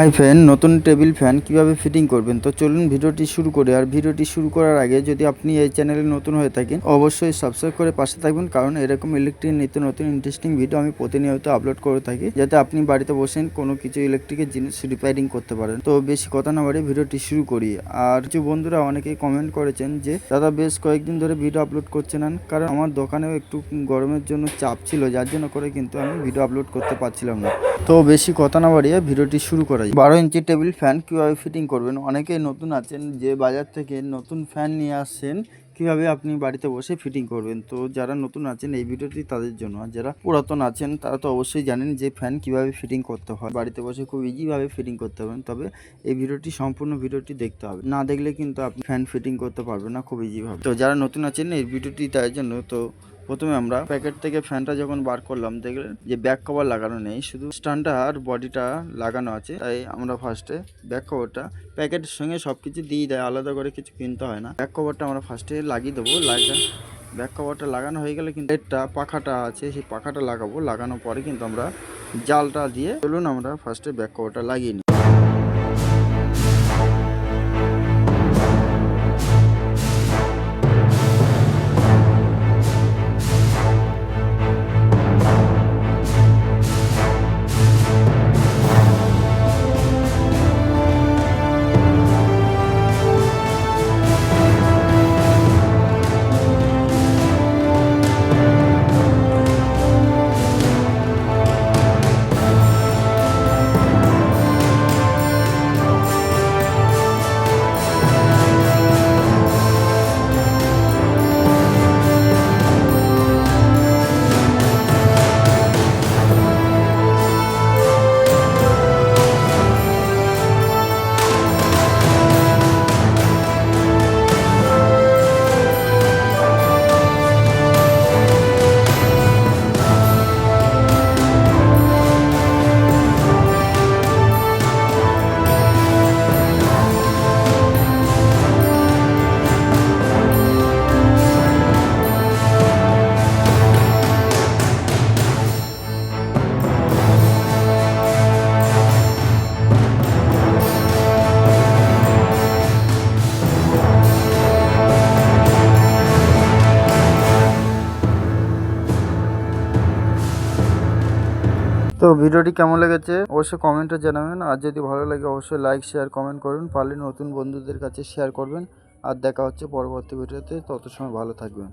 High fan নতুন table fan কীভাবে fitting করবেন? তো চলুন ভিডিওটি শুরু করে। আর ভিডিওটি শুরু করার আগে যদি আপনি এই চ্যানেলে নতুন হয়ে থাকেন, অবশ্যই সাবস্ক্রাইব করে পাশে থাকবেন, কারণ এরকম ইলেকট্রিক নিত্য নতুন ইন্টারেস্টিং ভিডিও আমি প্রতিনিয়ত আপলোড করে থাকি, যাতে আপনি বাড়িতে বসেন, কোনো কিছু ইলেকট্রিকের জিনিস রিপেয়ারিং করতে পারেন। তো বেশি কথা না বাড়িয়ে ভিডিওটি শুরু করি। আর কিছু বন্ধুরা অনেকেই কমেন্ট করেছেন যে, দাদা, বেশ কয়েকদিন ধরে ভিডিও আপলোড করছে না। কারণ আমার দোকানেও একটু গরমের জন্য চাপ ছিল, যার জন্য করে কিন্তু আমি ভিডিও আপলোড করতে পারছিলাম না। তো বেশি কথা না বাড়িয়ে ভিডিওটি শুরু করা বারো ইঞ্চি টেবিল ফ্যান কীভাবে ফিটিং করবেন? অনেকেই নতুন আছেন, যে বাজার থেকে নতুন ফ্যান নিয়ে আসছেন, কীভাবে আপনি বাড়িতে বসে ফিটিং করবেন? তো যারা নতুন আছেন এই ভিডিওটি তাদের জন্য, আর যারা পুরাতন আছেন, তারা তো অবশ্যই জানেন যে ফ্যান কীভাবে ফিটিং করতে হয়। বাড়িতে বসে খুব ইজিভাবে ফিটিং করতে পারবেন, তবে এই ভিডিওটি, সম্পূর্ণ ভিডিওটি দেখতে হবে। না দেখলে কিন্তু আপনি ফ্যান ফিটিং করতে পারবেন না খুব ইজিভাবে। তো যারা নতুন আছেন এই ভিডিওটি তার জন্য, তো প্রথমে আমরা প্যাকেট থেকে ফ্যানটা যখন বার করলাম, দেখলেন যে ব্যাক কভার লাগানো নেই, শুধু স্ট্যান্ডটা আর বডিটা লাগানো আছে। তাই আমরা ফার্স্টে ব্যাক কভারটা প্যাকেটের সঙ্গে সব কিছু দিয়ে দেয়, আলাদা করে কিছু কিনতে হয় না। ব্যাক কভারটা আমরা ফার্স্টে লাগিয়ে দেবো লাগা ব্যাক কভারটা লাগানো হয়ে গেলে কিন্তু এটা পাখাটা আছে, সেই পাখাটা লাগাবো, লাগানোর পরে কিন্তু আমরা জালটা দিয়ে চলুন আমরা ফার্স্টে ব্যাক কভারটা লাগিয়ে নিই। তো ভিডিওটি কেমন লেগেছে অবশ্যই কমেন্টে জানাবেন। আর যদি ভালো লাগে, অবশ্যই লাইক শেয়ার কমেন্ট করবেন পারলে নতুন বন্ধুদের কাছে শেয়ার করবেন। আর দেখা হচ্ছে পরবর্তী ভিডিওতে। তত সময় ভালো থাকবেন।